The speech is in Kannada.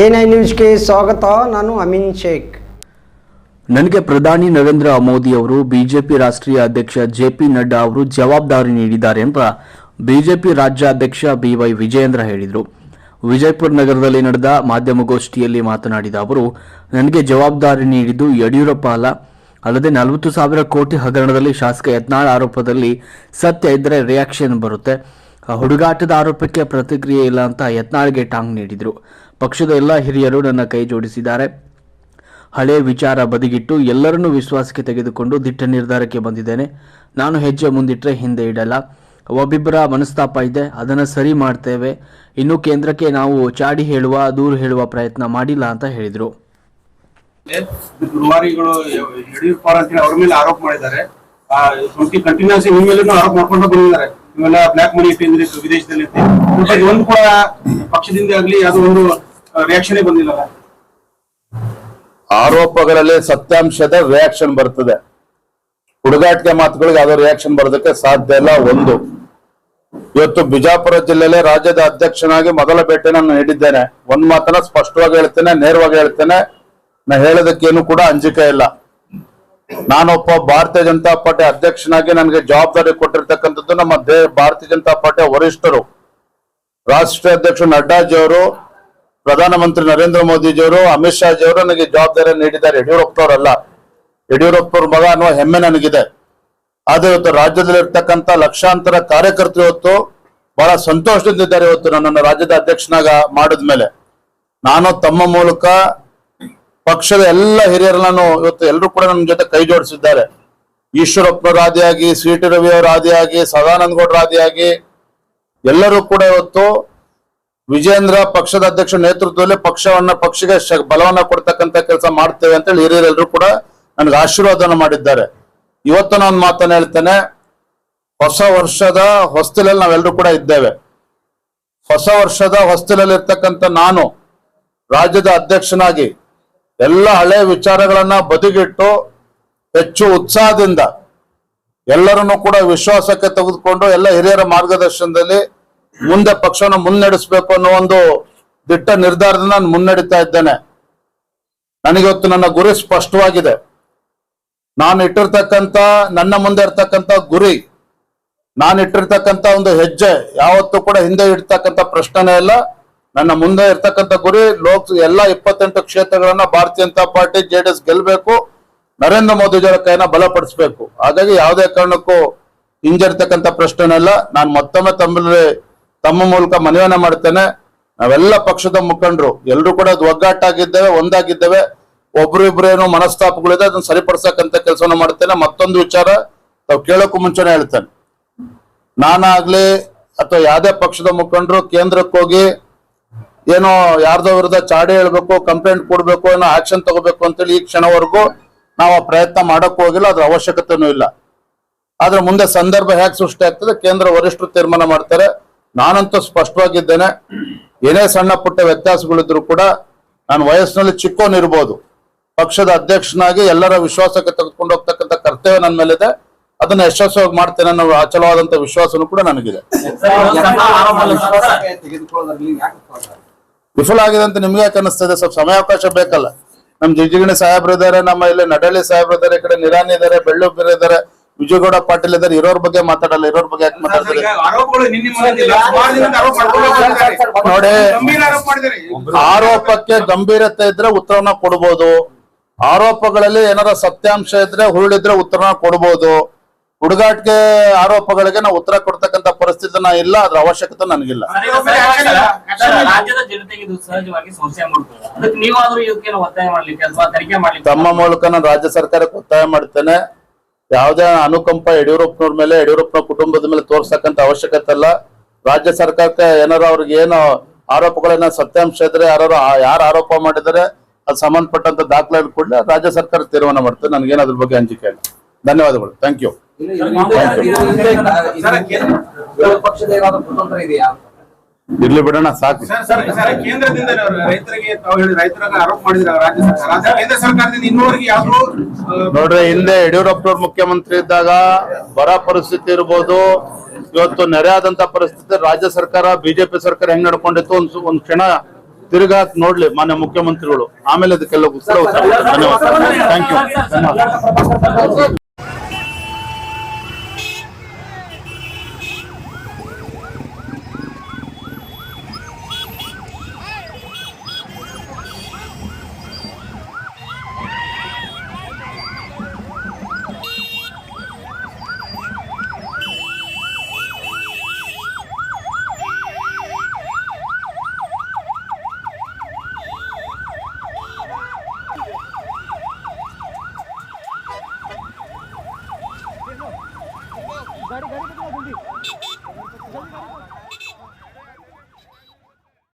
ಎ ನ್ಯೂಸ್ಗೆ ಸ್ವಾಗತ, ನಾನು ಅಮಿನ್ ಶೇಖ್. ನನಗೆ ಪ್ರಧಾನಿ ನರೇಂದ್ರ ಮೋದಿ ಅವರು, ಬಿಜೆಪಿ ರಾಷ್ಟ್ರೀಯ ಅಧ್ಯಕ್ಷ ಜೆ ಪಿ ನಡ್ಡಾ ಅವರು ಜವಾಬ್ದಾರಿ ನೀಡಿದ್ದಾರೆ ಅಂತ ಬಿಜೆಪಿ ರಾಜ್ಯಾಧ್ಯಕ್ಷ ಬಿವೈ ವಿಜಯೇಂದ್ರ ಹೇಳಿದರು. ವಿಜಯಪುರ ನಗರದಲ್ಲಿ ನಡೆದ ಮಾಧ್ಯಮಗೋಷ್ಠಿಯಲ್ಲಿ ಮಾತನಾಡಿದ ಅವರು, ನನಗೆ ಜವಾಬ್ದಾರಿ ನೀಡಿದ್ದು ಯಡಿಯೂರಪ್ಪ ಅಲ್ಲ. ಅಲ್ಲದೆ ನಲವತ್ತು ಸಾವಿರ ಕೋಟಿ ಹಗರಣದಲ್ಲಿ ಶಾಸಕ ಯತ್ನಾಳ್ ಆರೋಪದಲ್ಲಿ ಸತ್ಯ ಇದ್ದರೆ ರಿಯಾಕ್ಷನ್ ಬರುತ್ತೆ. ಹುಡುಗಾಟದ ಆರೋಪಕ್ಕೆ ಪ್ರತಿಕ್ರಿಯೆ ಇಲ್ಲ ಅಂತ ಯತ್ನಾಳ್ಗೆ ಟಾಂಗ್ ನೀಡಿದರು. ಪಕ್ಷದ ಎಲ್ಲ ಹಿರಿಯರು ನನ್ನ ಕೈ ಜೋಡಿಸಿದ್ದಾರೆ. ಹಳೆ ವಿಚಾರ ಬದಿಗಿಟ್ಟು ಎಲ್ಲರನ್ನೂ ವಿಶ್ವಾಸಕ್ಕೆ ತೆಗೆದುಕೊಂಡು ದಿಟ್ಟ ನಿರ್ಧಾರಕ್ಕೆ ಬಂದಿದ್ದೇನೆ. ನಾನು ಹೆಜ್ಜೆ ಮುಂದಿಟ್ಟರೆ ಹಿಂದೆ ಇಡಲ್ಲ. ಒಬ್ಬಿಬ್ಬರ ಮನಸ್ತಾಪ ಇದೆ. ಅದನ್ನು ಸರಿ ಮಾಡ್ತೇವೆ. ಇನ್ನು ಕೇಂದ್ರಕ್ಕೆ ನಾವು ಚಾಡಿ ಹೇಳುವ, ದೂರು ಹೇಳುವ ಪ್ರಯತ್ನ ಮಾಡಿಲ್ಲ ಅಂತ ಹೇಳಿದರು. ಯಡಿಯೂರಪ್ಪ ಮೇಲೆ ಆರೋಪ ಮಾಡಿದ್ದಾರೆ. ಇವೆಲ್ಲ ಬ್ಲಾಕ್ ಮನಿ ವಿದೇಶದಲ್ಲಿ ಒಂದು ಕೂಡ ಪಕ್ಷದಿಂದ ಆಗಲಿ, ಅದು ಒಂದು ರಿಯಾಕ್ಷನ್ ಬಂದಿಲ್ಲ ಆರೋಪಗಳಲ್ಲಿ ಸತ್ಯಾಂಶದ ರಿಯಾಕ್ಷನ್ ಬರ್ತದೆ. ಹುಡುಗಾಟಿಕೆ ಮಾತುಗಳಿಗೆ ಯಾವ್ದೋ ರಿಯಾಕ್ಷನ್ ಬರೋದಕ್ಕೆ ಸಾಧ್ಯ ಇಲ್ಲ, ಒಂದು. ಇವತ್ತು ಬಿಜಾಪುರ ಜಿಲ್ಲೆಯಲ್ಲಿ ರಾಜ್ಯದ ಅಧ್ಯಕ್ಷನಾಗಿ ಮೊದಲ ಭೇಟಿ ನಾನು ನೀಡಿದ್ದೇನೆ. ಒಂದ್ ಮಾತನ್ನ ಸ್ಪಷ್ಟವಾಗಿ ಹೇಳ್ತೇನೆ, ನೇರವಾಗಿ ಹೇಳ್ತೇನೆ. ನಾ ಹೇಳೋದಕ್ಕೇನು ಕೂಡ ಅಂಜಿಕೆ ಇಲ್ಲ. ನಾನೊಬ್ಬ ಭಾರತೀಯ ಜನತಾ ಪಾರ್ಟಿ ಅಧ್ಯಕ್ಷನಾಗಿ ನನಗೆ ಜವಾಬ್ದಾರಿ ಕೊಟ್ಟಿರ್ತಕ್ಕಂಥದ್ದು ನಮ್ಮ ದೇ, ಭಾರತೀಯ ಜನತಾ ಪಾರ್ಟಿಯ ವರಿಷ್ಠರು. ರಾಷ್ಟ್ರೀಯ ಅಧ್ಯಕ್ಷ ನಡ್ಡಾಜಿ ಅವರು ಪ್ರಧಾನಮಂತ್ರಿ ನರೇಂದ್ರ ಮೋದಿಜಿಯವರು, ಅಮಿತ್ ಶಾ ಜಿಯವರು ನನಗೆ ಜವಾಬ್ದಾರಿ ನೀಡಿದ್ದಾರೆ. ಯಡಿಯೂರಪ್ಪ ಯಡಿಯೂರಪ್ಪನವ್ರ ಮಗ ಅನ್ನುವ ಹೆಮ್ಮೆ ನನಗಿದೆ. ಆದ್ರೆ ಇವತ್ತು ರಾಜ್ಯದಲ್ಲಿ ಇರ್ತಕ್ಕಂಥ ಲಕ್ಷಾಂತರ ಕಾರ್ಯಕರ್ತರು ಇವತ್ತು ಬಹಳ ಸಂತೋಷದಿಂದಿದ್ದಾರೆ ಇವತ್ತು ನನ್ನನ್ನು ರಾಜ್ಯದ ಅಧ್ಯಕ್ಷನಾಗ ಮಾಡಿದ್ಮೇಲೆ. ನಾನು ತಮ್ಮ ಮೂಲಕ ಪಕ್ಷದ ಎಲ್ಲ ಹಿರಿಯರನ್ನು ಇವತ್ತು ಎಲ್ಲರೂ ಕೂಡ ನನ್ನ ಜೊತೆ ಕೈ ಜೋಡಿಸಿದ್ದಾರೆ. ಈಶ್ವರಪ್ಪನವರ ಆದಿಯಾಗಿ, ಸಿ ಟಿ ರವಿ ಅವರ ಆದಿಯಾಗಿ, ಸದಾನಂದ ಗೌಡರ ಆದಿಯಾಗಿ ಎಲ್ಲರೂ ಕೂಡ ಇವತ್ತು ವಿಜೇಂದ್ರ ಪಕ್ಷದ ಅಧ್ಯಕ್ಷ ನೇತೃತ್ವದಲ್ಲಿ ಪಕ್ಷವನ್ನ ಪಕ್ಷಕ್ಕೆ ಬಲವನ್ನ ಕೊಡ್ತಕ್ಕಂತ ಕೆಲಸ ಮಾಡ್ತೇವೆ ಅಂತ ಹೇಳಿ ಹಿರಿಯರೆಲ್ಲರೂ ಕೂಡ ನನಗೆ ಆಶೀರ್ವಾದನ ಮಾಡಿದ್ದಾರೆ. ಇವತ್ತು ನಾನು ಮಾತನ್ನ ಹೇಳ್ತೇನೆ, ಹೊಸ ವರ್ಷದ ಹೊಸ್ತಿಲಲ್ಲಿ ನಾವೆಲ್ಲರೂ ಕೂಡ ಇದ್ದೇವೆ. ಹೊಸ ವರ್ಷದ ಹೊಸ್ತಿಲಲ್ಲಿ ಇರ್ತಕ್ಕಂಥ ನಾನು ರಾಜ್ಯದ ಅಧ್ಯಕ್ಷನಾಗಿ ಎಲ್ಲ ಹಳೆ ವಿಚಾರಗಳನ್ನ ಬದಿಗಿಟ್ಟು ಹೆಚ್ಚು ಉತ್ಸಾಹದಿಂದ ಎಲ್ಲರನ್ನು ಕೂಡ ವಿಶ್ವಾಸಕ್ಕೆ ತೆಗೆದುಕೊಂಡು ಎಲ್ಲ ಹಿರಿಯರ ಮಾರ್ಗದರ್ಶನದಲ್ಲಿ ಮುಂದೆ ಪಕ್ಷವನ್ನು ಮುನ್ನಡೆಸಬೇಕು ಅನ್ನೋ ಒಂದು ದಿಟ್ಟ ನಿರ್ಧಾರದಿಂದ ನಾನು ಮುನ್ನಡೀತಾ ಇದ್ದೇನೆ. ನನಗಿವತ್ತು ನನ್ನ ಗುರಿ ಸ್ಪಷ್ಟವಾಗಿದೆ. ನಾನು ಇಟ್ಟಿರ್ತಕ್ಕಂಥ, ನನ್ನ ಮುಂದೆ ಇರ್ತಕ್ಕಂಥ ಗುರಿ, ನಾನು ಇಟ್ಟಿರ್ತಕ್ಕಂಥ ಒಂದು ಹೆಜ್ಜೆ, ಯಾವತ್ತೂ ಕೂಡ ಹಿಂದೆ ಇಡ್ತಕ್ಕಂಥ ಪ್ರಶ್ನೆನೇ ಇಲ್ಲ. ನನ್ನ ಮುಂದೆ ಇರ್ತಕ್ಕಂಥ ಗುರಿ, ಲೋಕ್, ಎಲ್ಲಾ ಇಪ್ಪತ್ತೆಂಟು ಕ್ಷೇತ್ರಗಳನ್ನ ಭಾರತೀಯ ಜನತಾ ಪಾರ್ಟಿ ಜೆಡಿಎಸ್ ಗೆಲ್ಲಬೇಕು ನರೇಂದ್ರ ಮೋದಿಜಿಯವರ ಕೈನ ಬಲಪಡಿಸಬೇಕು. ಹಾಗಾಗಿ ಯಾವುದೇ ಕಾರಣಕ್ಕೂ ಹಿಂಜರಿತಕ್ಕಂಥ ಪ್ರಶ್ನೆನೇ ಇಲ್ಲ. ನಾನು ಮತ್ತೊಮ್ಮೆ ತಮ್ಮಲ್ಲಿ ತಮ್ಮ ಮೂಲಕ ಮನವಿಯನ್ನ ಮಾಡ್ತೇನೆ. ನಾವೆಲ್ಲ ಪಕ್ಷದ ಮುಖಂಡರು ಎಲ್ಲರೂ ಕೂಡ ಒಗ್ಗಟ್ಟಾಗಿದ್ದೇವೆ, ಒಂದಾಗಿದ್ದೇವೆ. ಒಬ್ರು ಇಬ್ರು ಏನೋ ಮನಸ್ತಾಪಗಳಿದೆ, ಅದನ್ನ ಸರಿಪಡಿಸಕ್ಕಂತ ಕೆಲಸವನ್ನ ಮಾಡ್ತೇನೆ. ಮತ್ತೊಂದು ವಿಚಾರ ತಾವು ಕೇಳೋಕ್ಕೂ ಮುಂಚೆನೆ ಹೇಳ್ತೇನೆ. ನಾನಾಗ್ಲಿ ಅಥವಾ ಯಾವ್ದೇ ಪಕ್ಷದ ಮುಖಂಡರು ಕೇಂದ್ರಕ್ಕೆ ಹೋಗಿ ಏನೋ ಯಾರ್ದೋ ವಿರುದ್ಧ ಚಾಡಿ ಹೇಳ್ಬೇಕು, ಕಂಪ್ಲೇಂಟ್ ಕೊಡ್ಬೇಕು, ಏನೋ ಆಕ್ಷನ್ ತಗೋಬೇಕು ಅಂತೇಳಿ ಈ ಕ್ಷಣವರೆಗೂ ನಾವು ಪ್ರಯತ್ನ ಮಾಡಕ್ ಹೋಗಿಲ್ಲ, ಅದ್ರ ಅವಶ್ಯಕತೆನೂ ಇಲ್ಲ. ಆದ್ರೆ ಮುಂದೆ ಸಂದರ್ಭ ಹೇಗೆ ಸೃಷ್ಟಿ ಆಗ್ತದೆ, ಕೇಂದ್ರ ವರಿಷ್ಠರು ತೀರ್ಮಾನ ಮಾಡ್ತಾರೆ. ನಾನಂತೂ ಸ್ಪಷ್ಟವಾಗಿದ್ದೇನೆ, ಏನೇ ಸಣ್ಣ ಪುಟ್ಟ ವ್ಯತ್ಯಾಸಗಳಿದ್ರು ಕೂಡ ನಾನು ವಯಸ್ಸಿನಲ್ಲಿ ಚಿಕ್ಕೋನಿರ್ಬೋದು ಪಕ್ಷದ ಅಧ್ಯಕ್ಷನಾಗಿ ಎಲ್ಲರ ವಿಶ್ವಾಸಕ್ಕೆ ತೆಗೆದುಕೊಂಡು ಹೋಗ್ತಕ್ಕಂಥ ಕರ್ತವ್ಯ ನನ್ನ ಮೇಲಿದೆ. ಅದನ್ನ ಯಶಸ್ವಿಯಾಗಿ ಮಾಡ್ತೇನೆ ಅನ್ನೋ ಅಚಲವಾದಂತ ವಿಶ್ವಾಸನೂ ಕೂಡ ನನಗಿದೆ. ವಿಫಲ ಆಗಿದೆ ಅಂತ ನಿಮ್ಗೆ ಯಾಕೆ ಅನಿಸ್ತದೆ ಸ್ವಲ್ಪ ಸಮಯಾವಕಾಶ ಬೇಕಲ್ಲ. ನಮ್ ಜಿಜಿಗಿಣಿ ಸಾಹೇಬ್ರು ಇದಾರೆ ನಮ್ಮ ಇಲ್ಲಿ ನಡಳಿ ಸಾಹೇಬ್ರು ಇದಾರೆ ಈ ಕಡೆ ನಿರಾನಿ ಇದಾರೆ ಬೆಳ್ಳುಬ್ಬರ ಇದಾರೆ ವಿಜಯಗೌಡ ಪಾಟೀಲ್ ಇದಾರೆ ಇರೋರ್ ಬಗ್ಗೆ ಮಾತಾಡಲ್ಲ ಇರೋರ್ ಬಗ್ಗೆ ಯಾಕೆ ಮಾತಾಡ್ತಾರೆ? ನೋಡಿ. ಗಂಭೀರ ಆರೋಪ ಮಾಡಿದ್ದಾರೆ. ಆರೋಪಕ್ಕೆ ಗಂಭೀರತೆ ಇದ್ರೆ ಉತ್ತರನ ಕೊಡ್ಬೋದು. ಆರೋಪಗಳಲ್ಲಿ ಏನಾರ ಸತ್ಯಾಂಶ ಇದ್ರೆ ಹುರುಳಿದ್ರೆ ಉತ್ತರನ ಕೊಡ್ಬೋದು. ಹುಡುಗಾಟ್ಗೆ ಆರೋಪಗಳಿಗೆ ನಾವು ಉತ್ತರ ಕೊಡ್ತಕ್ಕಂತ ಪರಿಸ್ಥಿತಿ ನಾ ಇಲ್ಲ ಅದ್ರ ಅವಶ್ಯಕತೆ ನನಗಿಲ್ಲ. ತಮ್ಮ ಮೂಲಕ ನಾನು ರಾಜ್ಯ ಸರ್ಕಾರಕ್ಕೆ ಒತ್ತಾಯ ಮಾಡ್ತೇನೆ. ಯಾವುದೇ ಅನುಕಂಪ ಯಡಿಯೂರಪ್ಪನವ್ರ ಮೇಲೆ ಯಡಿಯೂರಪ್ಪನ ಕುಟುಂಬದ ಮೇಲೆ ತೋರ್ಸಕ್ಕಂತ ಅವಶ್ಯಕತೆ ಅಲ್ಲ ರಾಜ್ಯ ಸರ್ಕಾರಕ್ಕೆ ಏನಾರ ಅವ್ರಿಗೆ ಏನು ಆರೋಪಗಳನ್ನ ಸತ್ಯಾಂಶ ಇದ್ರೆ ಯಾರು ಯಾರು ಆರೋಪ ಮಾಡಿದರೆ ಅದು ಸಂಬಂಧಪಟ್ಟಂತ ದಾಖಲೆ ಕೂಡಲೇ ರಾಜ್ಯ ಸರ್ಕಾರ ತೀರ್ಮಾನ ಮಾಡ್ತದೆ ನನಗೇನು ಅದ್ರ ಬಗ್ಗೆ ಅಂಜಿಕೆ ಇಲ್ಲ ಧನ್ಯವಾದಗಳು ಥ್ಯಾಂಕ್ ಯು ಇರ್ಲಿ ಬಿಡೋಣ ಸಾಕು ಸರ್ ಸರ್ ಸರ್ ಕೇಂದ್ರದಿಂದ ರೈತರಿಗೆ ತಾವು ಹೇಳಿ ರೈತರಿಗೆ ಆರೋಪ ಮಾಡಿದ್ರೆ ರಾಜ್ಯ ಸರ್ಕಾರ ಕೇಂದ್ರ ಸರ್ಕಾರದಿಂದ ಇನ್ನೂವರೆಗೆ ಯಾವ್ದು ನೋಡ್ರಿ ಹಿಂದೆ ಯಡಿಯೂರಪ್ಪನವ್ರು ಮುಖ್ಯಮಂತ್ರಿ ಇದ್ದಾಗ ಬರ ಪರಿಸ್ಥಿತಿ ಇರ್ಬೋದು ಇವತ್ತು ನೆರೆ ಆದಂತ ಪರಿಸ್ಥಿತಿ ರಾಜ್ಯ ಸರ್ಕಾರ ಬಿಜೆಪಿ ಸರ್ಕಾರ ಹೆಂಗ್ ನಡ್ಕೊಂಡಿತ್ತು ಒಂದ್ ಒಂದ್ ಕ್ಷಣ ತಿರುಗಾ ನೋಡ್ಲಿ ಮಾನ್ಯ ಮುಖ್ಯಮಂತ್ರಿಗಳು ಆಮೇಲೆ ಅದಕ್ಕೆಲ್ಲ ಉತ್ತರ ಧನ್ಯವಾದ ಥ್ಯಾಂಕ್ ಯು ಧನ್ಯವಾದ